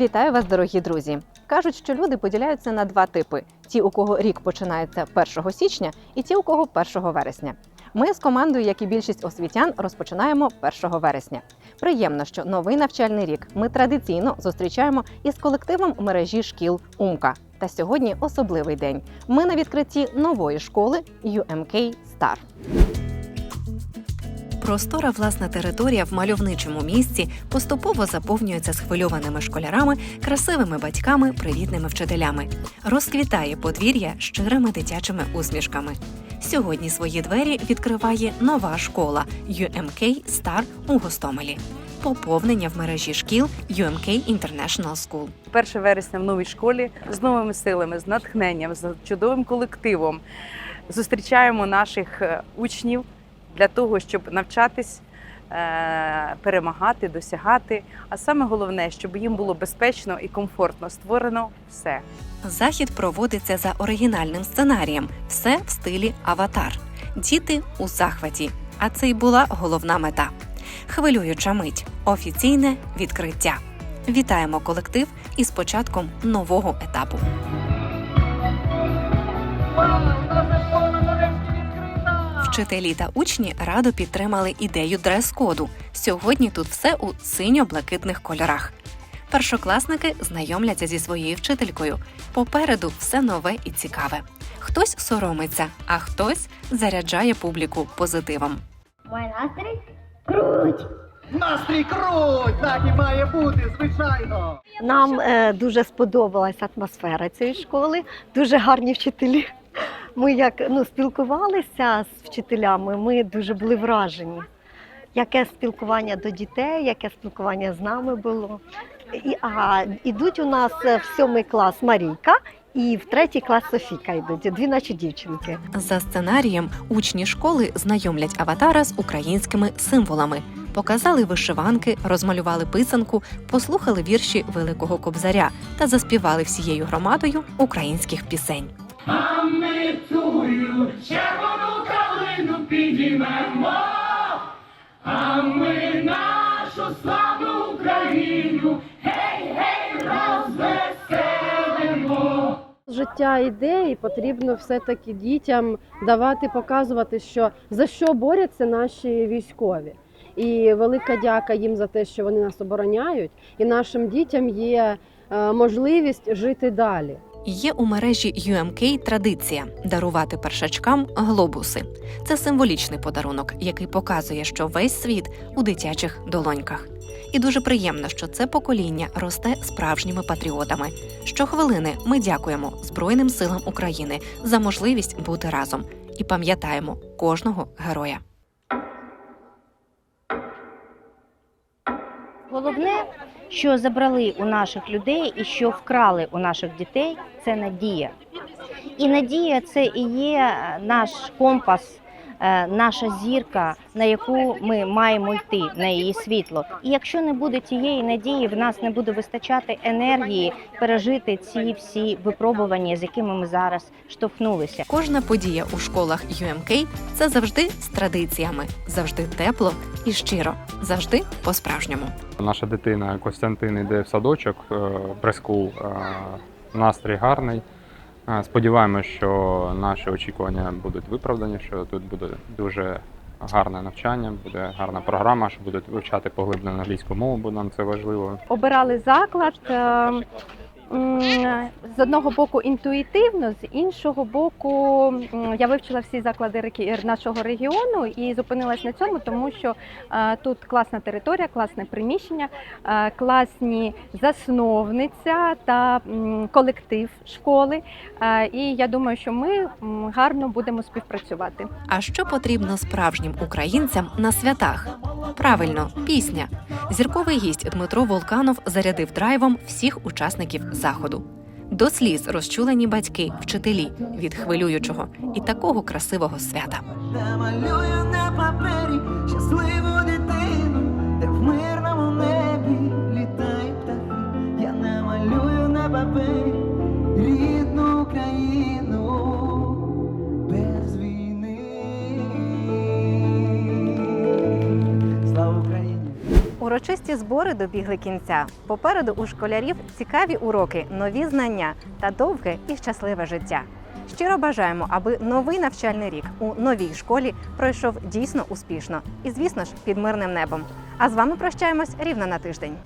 Вітаю вас, дорогі друзі! Кажуть, що люди поділяються на два типи: ті, у кого рік починається 1 січня, і ті, у кого 1 вересня. Ми з командою, як і більшість освітян, розпочинаємо 1 вересня. Приємно, що новий навчальний рік ми традиційно зустрічаємо із колективом мережі шкіл Умка. Та сьогодні особливий день. Ми на відкритті нової школи UMK Star. Простора власна територія в мальовничому місці поступово заповнюється схвильованими школярами, красивими батьками, привітними вчителями. Розквітає подвір'я щирими дитячими усмішками. Сьогодні свої двері відкриває нова школа UMK Star у Гостомелі. Поповнення в мережі шкіл UMK International School. 1 вересня в новій школі з новими силами, з натхненням, з чудовим колективом. Зустрічаємо наших е, учнів для того, щоб навчатись, е, перемагати, досягати. А саме головне, щоб їм було безпечно і комфортно створено все. Захід проводиться за оригінальним сценарієм, все в стилі аватар. Діти у захваті. А це й була головна мета. Хвилююча мить офіційне відкриття. Вітаємо колектив із початком нового етапу. Вчителі та учні радо підтримали ідею дрес-коду. Сьогодні тут все у синьо-блакитних кольорах. Першокласники знайомляться зі своєю вчителькою. Попереду все нове і цікаве. Хтось соромиться, а хтось заряджає публіку позитивом. Мой настрій круть. Настрій круть! Так і має бути, звичайно. Нам е, дуже сподобалась атмосфера цієї школи, дуже гарні вчителі. Ми як ну, спілкувалися з вчителями, ми дуже були вражені. Яке спілкування до дітей, яке спілкування з нами було. І, а ідуть у нас е, в сьомий клас Марійка і в третій клас Софіка йдуть, дві наші дівчинки. За сценарієм учні школи знайомлять аватара з українськими символами. Показали вишиванки, розмалювали писанку, послухали вірші Великого Кобзаря та заспівали всією громадою українських пісень. Тую червону калину підіймемо, а ми нашу славну Україну, гей, гей, розвеселимо. Життя йде, і потрібно все-таки дітям давати, показувати, що за що борються наші військові. І велика дяка їм за те, що вони нас обороняють, і нашим дітям є е, можливість жити далі. Є у мережі UMK традиція дарувати першачкам глобуси. Це символічний подарунок, який показує, що весь світ у дитячих долоньках. І дуже приємно, що це покоління росте справжніми патріотами. Щохвилини ми дякуємо Збройним силам України за можливість бути разом і пам'ятаємо кожного героя. Головне, що забрали у наших людей і що вкрали у наших дітей, це надія. І надія це і є наш компас, е, наша зірка, на яку ми маємо йти, на її світло. І якщо не буде тієї надії, в нас не буде вистачати енергії пережити ці всі випробування, з якими ми зараз штовхнулися. Кожна подія у школах UMK – це завжди з традиціями, завжди тепло і щиро, завжди по-справжньому. Наша дитина Костянтин йде в садочок, е, прескул, е, настрій гарний. Сподіваємось, що наші очікування будуть виправдані, що тут буде дуже гарне навчання, буде гарна програма, що будуть вивчати поглиблено англійську мову, бо нам це важливо. обирали заклад е, м, з одного боку інтуїтивно, з іншого боку, я вивчила всі заклади реки- нашого регіону і зупинилась на цьому, тому що е, тут класна територія, класне приміщення, е, класні засновниця та колектив школи. Е, І я думаю, що ми гарно будемо співпрацювати. А що потрібно справжнім українцям на святах? Правильно, пісня. Зірковий гість Дмитро Волканов зарядив драйвом всіх учасників заходу. До сліз розчулені батьки, вчителі від хвилюючого і такого красивого свята. Намалюю на папері щасливу дитину, де в мирному небі Урочисті збори добігли кінця. Попереду у школярів цікаві уроки, нові знання та довге і щасливе життя. Щиро бажаємо, аби новий навчальний рік у новій школі пройшов дійсно успішно і, звісно ж, під мирним небом. А з вами прощаємось рівно на тиждень.